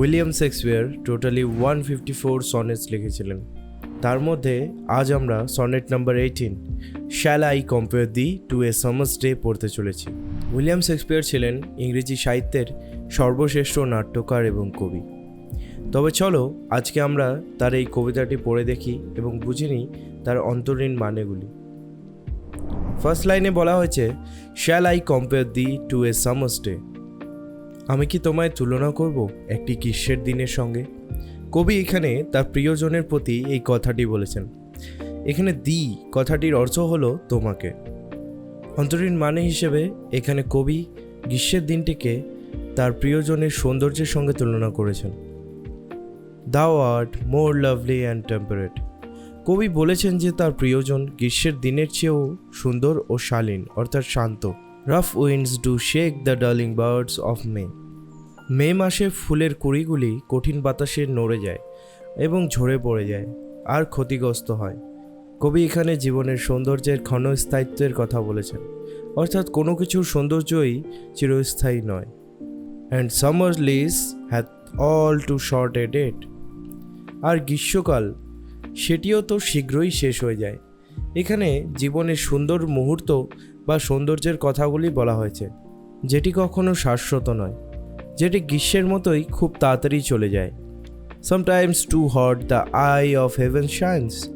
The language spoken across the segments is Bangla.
William Shakespeare totally one fifty four sonnets লিখেছিলেন। তার মধ্যে আজ আমরা sonnet number eighteen shall I compare thee to a summer's day পড়তে চলেছি। উইলিয়াম শেক্সপিয়ার ছিলেন ইংরেজি সাহিত্যের সর্বশ্রেষ্ঠ নাট্যকার এবং কবি। তবে চলো আজকে আমরা তার এই কবিতাটি পড়ে দেখি এবং বুঝে নিই তার অন্তরীণ মানেগুলি। ফার্স্ট লাইনে বলা হয়েছে shall I compare thee to a summer's day আমি কি তোমায় তুলনা করব একটি গ্রীষ্মের দিনের সঙ্গে? কবি এখানে তার প্রিয়জনের প্রতি এই কথাটি বলেছেন। এখানে দি কথাটির অর্থ হলো তোমাকে। অন্তরীণ মানে হিসেবে এখানে কবি গ্রীষ্মের দিনটিকে তার প্রিয়জনের সৌন্দর্যের সঙ্গে তুলনা করেছেন। Thou art more lovely and temperate কবি বলেছেন যে তার প্রিয়জন গ্রীষ্মের দিনের চেয়েও সুন্দর ও শালীন, অর্থাৎ শান্ত। Rough winds do shake the darling buds of May মে মাসে ফুলের কুড়িগুলি কঠিন বাতাসে নড়ে যায় এবং ঝরে পড়ে যায় আর ক্ষতিগ্রস্ত হয়। কবি এখানে জীবনের সৌন্দর্যের ক্ষণস্থায়িত্বের কথা বলেছেন। অর্থাৎ কোনো কিছুর সৌন্দর্যই চিরস্থায়ী নয়। And summer lease hath all too short a date আর গ্রীষ্মকাল, সেটিও তো শীঘ্রই শেষ হয়ে যায়। এখানে জীবনের সুন্দর মুহূর্ত বা সৌন্দর্যের কথাগুলি বলা হয়েছে, যেটি কখনো শাশ্বত নয়। যেটি গ্রীষ্মের মতোই খুব তাড়াতাড়ি চলে যায়। Sometimes too hot the eye of heaven shines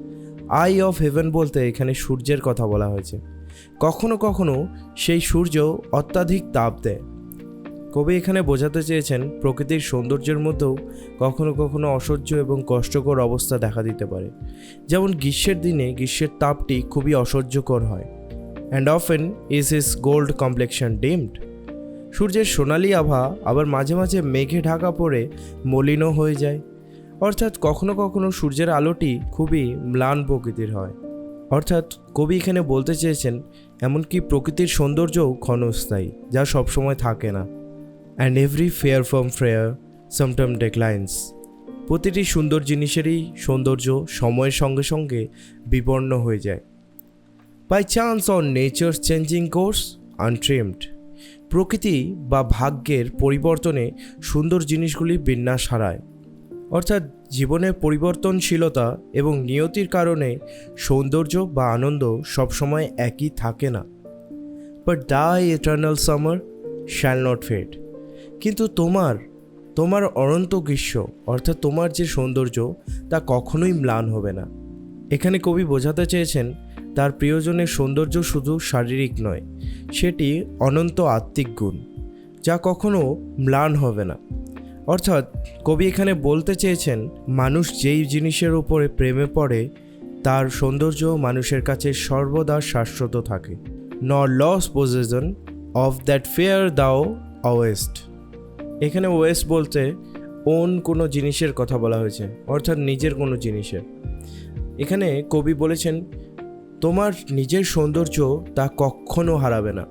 eye of heaven বলতে এখানে সূর্যের কথা বলা হয়েছে। কখনো কখনো সেই সূর্য অত্যাধিক তাপ দেয়। কবি এখানে বোঝাতে চেয়েছেন প্রকৃতির সৌন্দর্যের মধ্যেও কখনো কখনো অসহ্য এবং কষ্টকর অবস্থা দেখা দিতে পারে। যেমন গ্রীষ্মের দিনে গ্রীষ্মের তাপটি খুবই অসহ্যকর হয়। And often is his gold complexion dimmed সূর্যের সোনালি আভা আবার মাঝে মাঝে মেঘে ঢাকা পড়ে মলিনও হয়ে যায়। অর্থাৎ কখনো কখনো সূর্যের আলোটি খুবই ম্লান প্রকৃতির হয়। অর্থাৎ কবি এখানে বলতে চেয়েছেন, এমনকি প্রকৃতির সৌন্দর্যও ক্ষণস্থায়ী, যা সবসময় থাকে না। And every fair from fair sometime declines প্রতিটি সুন্দর জিনিসেরই সৌন্দর্য সময়ের সঙ্গে সঙ্গে বিবর্ণ হয়ে যায়। By chance on nature changing course untrimmed প্রকৃতি বা ভাগ্যের পরিবর্তনে সুন্দর জিনিসগুলি বিন্যাস হারায়। অর্থাৎ জীবনের পরিবর্তনশীলতা এবং নিয়তির কারণে সৌন্দর্য বা আনন্দ সবসময় একই থাকে না। But thy eternal summer shall not fade কিন্তু তোমার তোমার অনন্ত গ্রীষ্ম, অর্থাৎ তোমার যে সৌন্দর্য, তা কখনোই ম্লান হবে না। এখানে কবি বোঝাতে চেয়েছেন তার প্রিয়জনের সৌন্দর্য শুধু শারীরিক নয়, সেটি অনন্ত আত্মিক গুণ, যা কখনো ম্লান হবে না। অর্থাৎ কবি এখানে বলতে চেয়েছেন, মানুষ যেই জিনিসের উপরে প্রেমে পড়ে, তার সৌন্দর্য মানুষের কাছে সর্বদা শাশ্বত থাকে। Nor lose possession of that fair thou owest এখানে ওয়েস্ট বলতে ওন কোনো জিনিসের কথা বলা হয়েছে, অর্থাৎ নিজের কোনো জিনিসের। এখানে কবি বলেছেন তোমার নিজের সৌন্দর্য তা কখনো হারাবে না।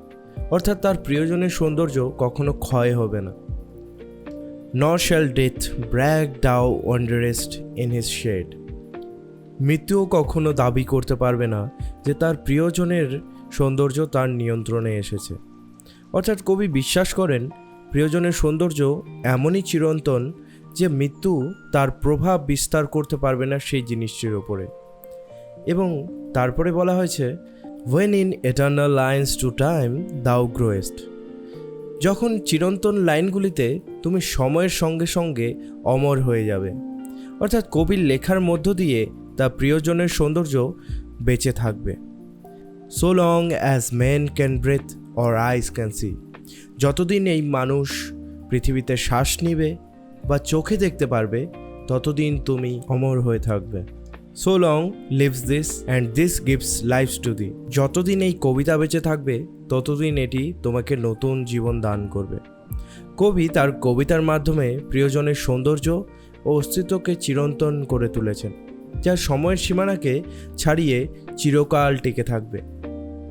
অর্থাৎ তার প্রিয়জনের সৌন্দর্য কখনো ক্ষয় হবে না। Nor shall death brag thou wanderest in his shade মৃত্যুও কখনো দাবি করতে পারবে না যে তার প্রিয়জনের সৌন্দর্য তার নিয়ন্ত্রণে এসেছে। অর্থাৎ কবি বিশ্বাস করেন, প্রিয়জনের সৌন্দর্য এমনই চিরন্তন যে মৃত্যু তার প্রভাব বিস্তার করতে পারবে না সেই জিনিসটির ওপরে। এবং তারপরে বলা হয়েছে when in eternal lines to time thou growest যখন চিরন্তন লাইনগুলিতে তুমি সময়ের সঙ্গে সঙ্গে অমর হয়ে যাবে। অর্থাৎ কবির লেখার মধ্য দিয়ে তা প্রিয়জনের সৌন্দর্য বেঁচে থাকবে। So long as men can breathe or eyes can see যতদিন এই মানুষ পৃথিবীতে শ্বাস নিবে বা চোখে দেখতে পারবে, ততদিন তুমি অমর হয়ে থাকবে। So long lives this and this gives life to thee যতদিন এই কবিতা বেঁচে থাকবে, ততদিন এটি তোমাকে নতুন জীবন দান করবে। কবি তার কবিতার মাধ্যমে প্রিয়জনের সৌন্দর্য ও অস্তিত্বকে চিরন্তন করে তুলেছেন যা সময়ের সীমানাকে ছাড়িয়ে চিরকাল টিকে থাকবে।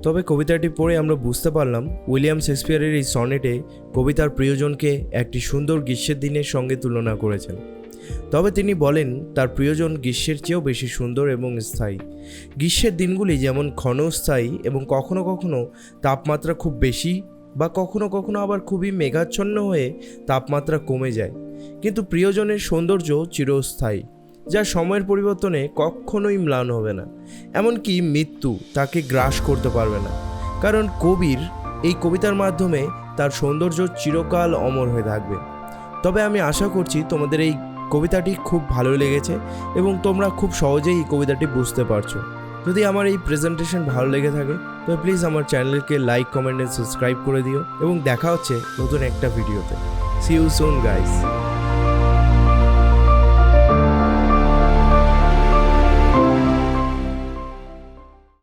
তবে কবিতাটি পড়ে আমরা বুঝতে পারলাম, উইলিয়াম শেক্সপিয়ারের এই সনেটে কবিতার প্রিয়জনকে একটি সুন্দর গ্রীষ্মের দিনের সঙ্গে তুলনা করেছেন। তবে তিনি বলেন, তার প্রিয়জন গ্রীষ্মের চেয়েও বেশি সুন্দর এবং স্থায়ী। গ্রীষ্মের দিনগুলি যেমন ক্ষণস্থায়ী এবং কখনো কখনো তাপমাত্রা খুব বেশি বা কখনো কখনো আবার খুবই মেঘাচ্ছন্ন হয়ে তাপমাত্রা কমে যায়। কিন্তু প্রিয়জনের সৌন্দর্য চিরস্থায়ী, যা সময়ের পরিবর্তনে কখনোই ম্লান হবে না। এমনকি মৃত্যু তাকে গ্রাস করতে পারবে না। কারণ কবির এই কবিতার মাধ্যমে তার সৌন্দর্য চিরকাল অমর হয়ে থাকবে। তবে আমি আশা করছি তোমাদের এই কবিতাটি খুব ভালো লেগেছে এবং তোমরা খুব সহজেই কবিতাটি বুঝতে পারছ। যদি আমার এই প্রেজেন্টেশন ভালো লেগে থাকে, তো প্লিজ আমার চ্যানেলকে লাইক কমেন্ট এন্ড সাবস্ক্রাইব করে দিও এবং দেখা হচ্ছে নতুন একটা ভিডিওতে সি ইউ সুন গাইস